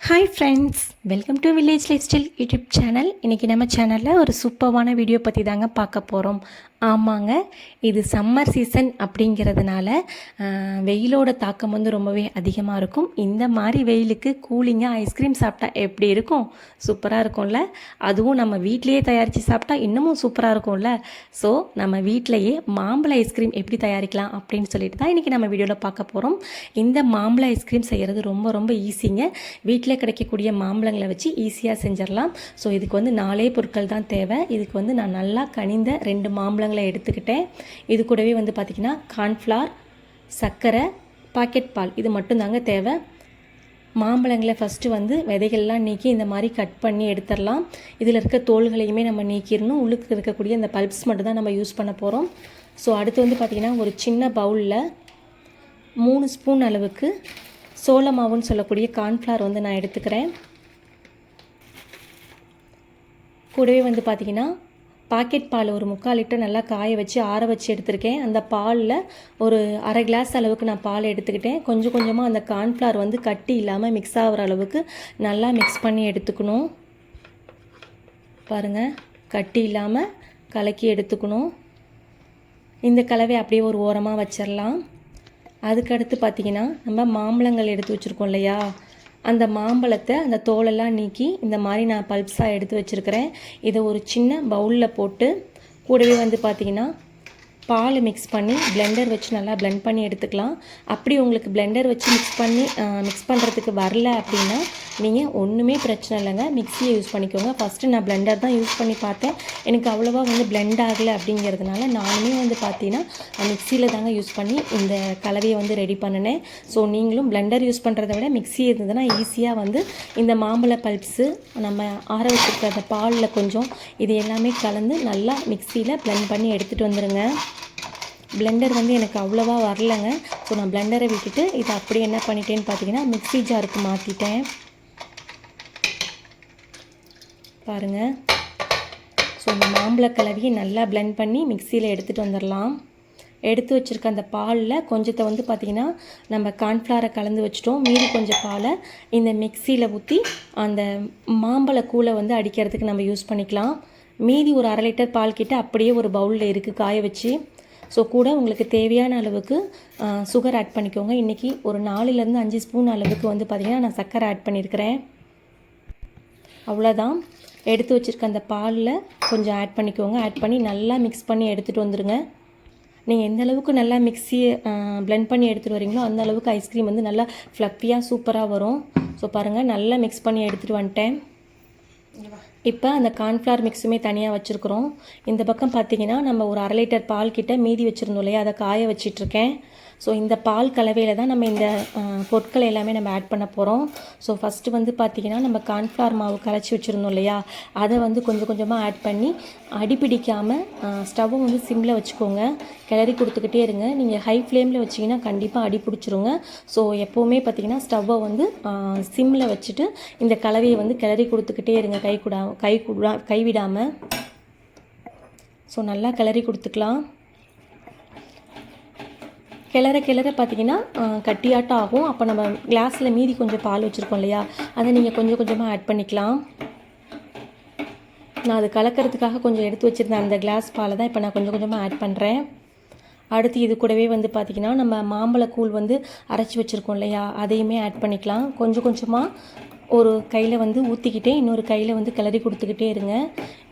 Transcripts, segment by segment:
Hi friends welcome to village life style YouTube channel இன்றைக்கி நம்ம சேனலில் ஒரு சூப்பர்வான வீடியோ பற்றி தாங்க பார்க்க போகிறோம் ஆமாங்க இது சம்மர் சீசன் அப்படிங்கிறதுனால வெயிலோட தாக்கம் வந்து ரொம்பவே அதிகமாக இருக்கும். இந்த மாதிரி வெயிலுக்கு கூலிங்காக ஐஸ்கிரீம் சாப்பிட்டா எப்படி இருக்கும்? சூப்பராக இருக்கும்ல. அதுவும் நம்ம வீட்டிலேயே தயாரித்து சாப்பிட்டா இன்னமும் சூப்பராக இருக்கும்ல. ஸோ நம்ம வீட்டிலையே மாம்பழ ஐஸ்கிரீம் எப்படி தயாரிக்கலாம் அப்படின்னு சொல்லிட்டு தான் இன்றைக்கி நம்ம வீடியோவில் பார்க்க போகிறோம் இந்த மாம்பழ ஐஸ்கிரீம் செய்கிறது ரொம்ப ரொம்ப ஈஸிங்க வீட்டில் கிடைக்கக்கூடிய மாம்பழங்களை வச்சு ஈஸியாக செஞ்சிடலாம். ஸோ இதுக்கு வந்து நாலே பொருட்கள் தான் தேவை. இதுக்கு வந்து நான் நல்லா கனிந்த ரெண்டு மாம்பழங்களை எடுத்துக்கிட்டேன். இது கூடவே வந்து பார்த்திங்கன்னா கார்ன்ஃப்ளார் சர்க்கரை பாக்கெட் பால். இது மட்டும்தாங்க தேவை. மாம்பழங்களை ஃபஸ்ட்டு வந்து விதைகள்லாம் நீக்கி இந்த மாதிரி கட் பண்ணி எடுத்துடலாம். இதில் இருக்க தோள்களையுமே நம்ம நீக்கிடணும். உள்ளுக்கு இருக்கக்கூடிய அந்த பல்ப்ஸ் மட்டும் தான் நம்ம யூஸ் பண்ண போகிறோம் ஸோ அடுத்து வந்து பார்த்திங்கன்னா ஒரு சின்ன பவுலில் மூணு ஸ்பூன் அளவுக்கு சோள மாவுன்னு சொல்லக்கூடிய கார்ன்ஃப்ளவர் வந்து நான் எடுத்துக்கிறேன். கூடவே வந்து பார்த்திங்கன்னா பாக்கெட் பால் ஒரு முக்கால் லிட்டர் நல்லா காய வச்சு ஆற வச்சு எடுத்திருக்கேன். அந்த பாலில் ஒரு அரை கிளாஸ் அளவுக்கு நான் பால் எடுத்துக்கிட்டேன். கொஞ்சம் கொஞ்சமாக அந்த கார்ன்ஃப்ளவர் வந்து கட்டி இல்லாமல் மிக்ஸ் ஆகிற அளவுக்கு நல்லா மிக்ஸ் பண்ணி எடுத்துக்கணும். பாருங்கள் கட்டி இல்லாமல் கலக்கி எடுத்துக்கணும். இந்த கலவை அப்படியே ஒரு ஓரமாக வச்சிடலாம் அதுக்கடுத்து பார்த்தீங்கன்னா நம்ம மாம்பழங்கள் எடுத்து வச்சுருக்கோம் இல்லையா? அந்த மாம்பழத்தை அந்த தோலெல்லாம் நீக்கி இந்த மாதிரி நான் பல்ப்ஸாக எடுத்து வச்சுருக்கிறேன். இதை ஒரு சின்ன பவுலில் போட்டு கூடவே வந்து பார்த்திங்கன்னா பால் மிக்ஸ் பண்ணி பிளெண்டர் வச்சு நல்லா பிளெண்ட் பண்ணி எடுத்துக்கலாம். அப்படி உங்களுக்கு பிளெண்டர் வச்சு மிக்ஸ் பண்ணி மிக்ஸ் பண்ணுறதுக்கு வரல அப்படின்னா நீங்கள் ஒன்றுமே பிரச்சனை இல்லைங்க. மிக்ஸியை யூஸ் பண்ணிக்கோங்க. ஃபஸ்ட்டு நான் பிளெண்டர் தான் யூஸ் பண்ணி பார்த்தேன். எனக்கு அவ்வளோவா வந்து பிளெண்ட் ஆகலை அப்படிங்கிறதுனால நானுமே வந்து பார்த்தீங்கன்னா மிக்சியில் தாங்க யூஸ் பண்ணி இந்த கலவையை வந்து ரெடி பண்ணினேன். ஸோ நீங்களும் பிளெண்டர் யூஸ் பண்ணுறத விட மிக்ஸி இருந்ததுன்னா ஈஸியாக வந்து இந்த மாம்பழ பல்ப்ஸு நம்ம ஆற அந்த பாலில் கொஞ்சம் இது எல்லாமே கலந்து நல்லா மிக்சியில் பிளெண்ட் பண்ணி எடுத்துகிட்டு வந்துடுங்க பிளெண்டர் வந்து எனக்கு அவ்வளோவா வரலைங்க. ஸோ நான் பிளெண்டரை விட்டுட்டு இதை அப்படியே என்ன பண்ணிட்டேன்னு பார்த்தீங்கன்னா மிக்ஸி ஜாருக்கு மாற்றிட்டேன் பாருங்கள் ஸோ இந்த மாம்பழ கலவையை நல்லா பிளெண்ட் பண்ணி மிக்சியில் எடுத்துகிட்டு வந்துடலாம் எடுத்து வச்சுருக்க அந்த பாலில் கொஞ்சத்தை வந்து பார்த்திங்கன்னா நம்ம கார்ன்ஃப்ளாரை கலந்து வச்சுட்டோம். மீதி கொஞ்சம் பாலை இந்த மிக்சியில் ஊற்றி அந்த மாம்பழ கூளை வந்து அடிக்கிறதுக்கு நம்ம யூஸ் பண்ணிக்கலாம். மீதி ஒரு அரை லிட்டர் பால் கிட்ட அப்படியே ஒரு பவுலில் இருக்குது காய வச்சு. ஸோ கூட உங்களுக்கு தேவையான அளவுக்கு சுகர் ஆட் பண்ணிக்கோங்க. இன்றைக்கி ஒரு நாலுலேருந்து அஞ்சு ஸ்பூன் அளவுக்கு வந்து பார்த்திங்கன்னா நான் சர்க்கரை ஆட் பண்ணியிருக்கிறேன் அவ்வளோதான் எடுத்து வச்சுருக்க அந்த பாலில் கொஞ்சம் ஆட் பண்ணிக்கோங்க. ஆட் பண்ணி நல்லா மிக்ஸ் பண்ணி எடுத்துகிட்டு வந்துடுங்க நீங்கள் எந்த அளவுக்கு நல்லா மிக்ஸியை பிளெண்ட் பண்ணி எடுத்துகிட்டு வரீங்களோ அந்த அளவுக்கு ஐஸ்கிரீம் வந்து நல்லா ஃப்ளஃபியாக சூப்பராக வரும். ஸோ பாருங்கள் நல்லா மிக்ஸ் பண்ணி எடுத்துகிட்டு வந்துட்டேன். இப்போ அந்த கார்ன்ஃப்ளவர் மிக்ஸுமே தனியாக வச்சுருக்குறோம். இந்த பக்கம் பார்த்தீங்கன்னா நம்ம ஒரு அரை லிட்டர் பால் கிட்ட மீதி வச்சுருந்தோம் இல்லையா? அதை காய வச்சிட்ருக்கேன் ஸோ இந்த பால் கலவையில் தான் நம்ம இந்த பொருட்களை எல்லாமே நம்ம ஆட் பண்ண போகிறோம் ஸோ ஃபஸ்ட்டு வந்து பார்த்திங்கன்னா நம்ம கார்ன்ஃப்ளவர் மாவு கரைச்சி வச்சுருந்தோம் இல்லையா? அதை வந்து கொஞ்சம் கொஞ்சமாக ஆட் பண்ணி அடிப்பிடிக்காமல் ஸ்டவ்வும் வந்து சிம்மில் வச்சுக்கோங்க. கிளறி கொடுத்துக்கிட்டே இருங்க. நீங்கள் ஹை ஃப்ளேமில் வச்சிங்கன்னா கண்டிப்பாக அடி பிடிச்சிருங்க. ஸோ எப்போவுமே பார்த்தீங்கன்னா ஸ்டவ்வை வந்து சிம்மில் வச்சுட்டு இந்த கலவையை வந்து கிளறி கொடுத்துக்கிட்டே இருங்க. கை கூடா கை கூடா கைவிடாமல் ஸோ நல்லா கிளறி கொடுத்துக்கலாம். கிளற கிளற பார்த்தீங்கன்னா கட்டியாட்டம் ஆகும் அப்போ நம்ம கிளாஸில் மீதி கொஞ்சம் பால் வச்சுருக்கோம் இல்லையா? அதை நீங்கள் கொஞ்சம் கொஞ்சமாக ஆட் பண்ணிக்கலாம். நான் அது கலக்கிறதுக்காக கொஞ்சம் எடுத்து வச்சுருந்தேன் அந்த கிளாஸ் பாலை தான் இப்போ நான் கொஞ்சம் கொஞ்சமாக ஆட் பண்ணுறேன் அடுத்து இது கூடவே வந்து பார்த்திங்கன்னா நம்ம மாம்பழக்கூழ் வந்து அரைச்சி வச்சுருக்கோம் இல்லையா? அதையுமே ஆட் பண்ணிக்கலாம். கொஞ்சம் கொஞ்சமாக ஒரு கையில் வந்து ஊற்றிக்கிட்டே இன்னொரு கையில் வந்து கிளறி கொடுத்துக்கிட்டே இருங்க.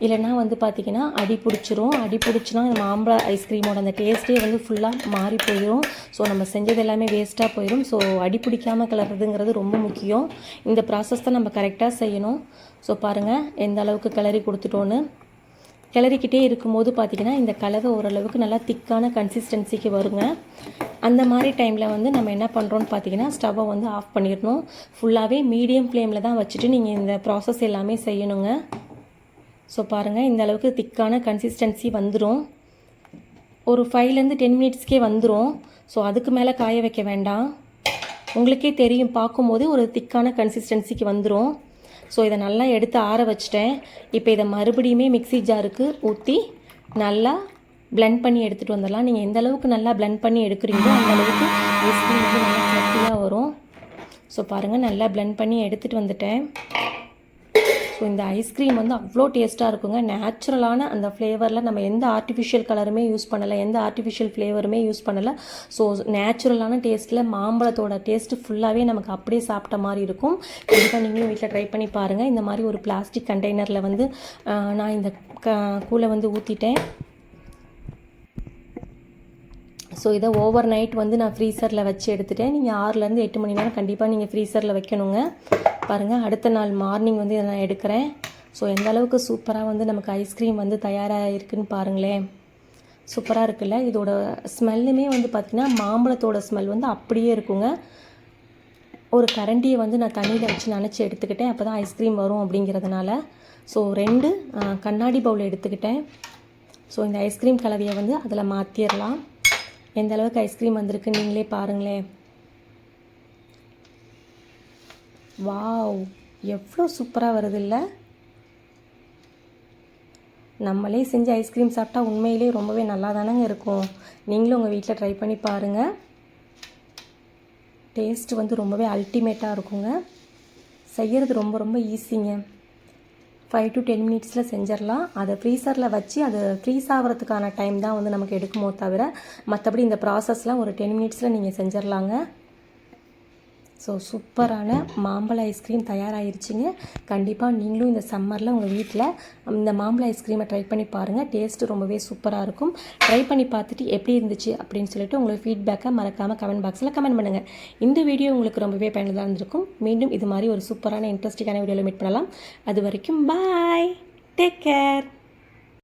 இல்லைன்னா வந்து பார்த்திங்கன்னா அடி பிடிச்சிரும். அடி பிடிச்சினா இந்த மாம்பழ ஐஸ்கிரீமோட அந்த டேஸ்ட்டே வந்து ஃபுல்லாக மாறி போயிடும் ஸோ நம்ம செஞ்சது எல்லாமே வேஸ்ட்டாக போயிடும் ஸோ அடி பிடிக்காமல் கிளறதுங்கிறது ரொம்ப முக்கியம். இந்த ப்ராசஸ் தான் நம்ம கரெக்டாக செய்யணும். ஸோ பாருங்கள் எந்த அளவுக்கு கிளறி கொடுத்துட்டோன்னு கிளறிக்கிட்டே இருக்கும்போது பார்த்திங்கன்னா இந்த கலவை ஓரளவுக்கு நல்லா திக்கான கன்சிஸ்டன்சிக்கு வருங்க. அந்த மாதிரி டைமில் வந்து நம்ம என்ன பண்ணுறோன்னு பார்த்தீங்கன்னா ஸ்டவ்வை வந்து ஆஃப் பண்ணிடணும். ஃபுல்லாகவே மீடியம் ஃப்ளேமில் தான் வச்சுட்டு நீங்கள் இந்த ப்ராசஸ் எல்லாமே செய்யணுங்க. ஸோ பாருங்கள் இந்த அளவுக்கு திக்கான கன்சிஸ்டன்சி வந்துடும் ஒரு ஃபைவ்லேருந்து டென் மினிட்ஸ்க்கே வந்துடும் ஸோ அதுக்கு மேலே காய வைக்க வேண்டாம். உங்களுக்கே தெரியும் பார்க்கும்போது ஒரு திக்கான கன்சிஸ்டன்சிக்கு வந்துடும் ஸோ இதை நல்லா எடுத்து ஆற வச்சிட்டேன். இப்போ இதை மறுபடியுமே மிக்ஸி ஜாருக்கு ஊற்றி நல்லா பிளெண்ட் பண்ணி எடுத்துகிட்டு வந்துடலாம். நீங்கள் எந்த அளவுக்கு நல்லா பிளெண்ட் பண்ணி எடுக்கிறீங்களோ அந்த அளவுக்கு ஐஸ்கிரீம் வந்து நல்லா கட்டியாக வரும். ஸோ பாருங்கள் நல்லா பிளெண்ட் பண்ணி எடுத்துகிட்டு வந்துட்டேன். ஸோ இந்த ஐஸ்கிரீம் வந்து அவ்வளோ டேஸ்ட்டாக இருக்குங்க. நேச்சுரலான அந்த ஃப்ளேவரில் நம்ம எந்த ஆர்டிஃபிஷியல் கலருமே யூஸ் பண்ணலை எந்த ஆர்டிஃபிஷியல் ஃப்ளேவருமே யூஸ் பண்ணலை. ஸோ நேச்சுரலான டேஸ்ட்டில் மாம்பழத்தோட டேஸ்ட்டு ஃபுல்லாகவே நமக்கு அப்படியே சாப்பிட்ட மாதிரி இருக்கும். கண்டிப்பாக நீங்களும் வீட்டில் ட்ரை பண்ணி பாருங்கள் இந்த மாதிரி ஒரு பிளாஸ்டிக் கண்டெய்னரில் வந்து நான் இந்த க கூலை வந்து ஊற்றிட்டேன் ஸோ இதை ஓவர் நைட் வந்து நான் ஃப்ரீசரில் வச்சு எடுத்துட்டேன். நீங்கள் ஆறுலேருந்து எட்டு மணி நேரம் கண்டிப்பாக நீங்கள் ஃப்ரீசரில் வைக்கணுங்க. பாருங்கள் அடுத்த நாள் மார்னிங் வந்து இதை நான் எடுக்கிறேன். ஸோ எந்த அளவுக்கு சூப்பராக வந்து நமக்கு ஐஸ்கிரீம் வந்து தயாராக இருக்குன்னு பாருங்களேன். சூப்பராக இருக்குல்ல? இதோட ஸ்மெல்லுமே வந்து பார்த்திங்கன்னா மாம்பழத்தோட ஸ்மெல் வந்து அப்படியே இருக்குங்க. ஒரு கரண்டியை வந்து நான் தண்ணியில் வச்சு நினச்சி எடுத்துக்கிட்டேன். அப்போ தான் ஐஸ்கிரீம் வரும் அப்படிங்கிறதுனால. ஸோ ரெண்டு கண்ணாடி பவுல் எடுத்துக்கிட்டேன். ஸோ இந்த ஐஸ்கிரீம் கலவையை வந்து அதில் மாற்றிடலாம் எந்த அளவுக்கு ஐஸ்கிரீம் வந்திருக்கு நீங்களே பாருங்களேன். வாவ் எவ்வளோ சூப்பராக வருது இல்லை நம்மளே செஞ்சு ஐஸ்கிரீம் சாப்பிட்டா உண்மையிலே ரொம்பவே நல்லா தானேங்க இருக்கும். நீங்களும் உங்கள் வீட்டில் ட்ரை பண்ணி பாருங்கள் டேஸ்ட் வந்து ரொம்பவே அல்டிமேட்டாக இருக்குங்க. செய்கிறது ரொம்ப ரொம்ப ஈஸிங்க ஃபைவ் டு டென் மினிட்ஸில் செஞ்சிடலாம். அதை ஃப்ரீசரில் வச்சு அது ஃப்ரீஸ் ஆகிறதுக்கான டைம் தான் வந்து நமக்கு எடுக்குமோ தவிர மற்றபடி இந்த ப்ராசஸ்லாம் ஒரு டென் மினிட்ஸில் நீங்கள் செஞ்சிடலாங்க. ஸோ சூப்பரான மாம்பழ ஐஸ்கிரீம் தயாராகிருச்சுங்க கண்டிப்பாக நீங்களும் இந்த சம்மரில் உங்கள் வீட்டில் இந்த மாம்பழ ஐஸ்கிரீமை ட்ரை பண்ணி பாருங்கள் டேஸ்ட்டு ரொம்பவே சூப்பராக இருக்கும். ட்ரை பண்ணி பார்த்துட்டு எப்படி இருந்துச்சு அப்படின்னு சொல்லிட்டு உங்களுக்கு ஃபீட்பேக்கை மறக்காமல் கமெண்ட் பாக்ஸில் கமெண்ட் பண்ணுங்கள் இந்த வீடியோ உங்களுக்கு ரொம்பவே பயனுள்ளதாக இருந்திருக்கும். மீண்டும் இது மாதிரி ஒரு சூப்பரான இன்ட்ரெஸ்டிங்கான வீடியோவில் மீட் பண்ணலாம். அது வரைக்கும் பாய் டேக் கேர்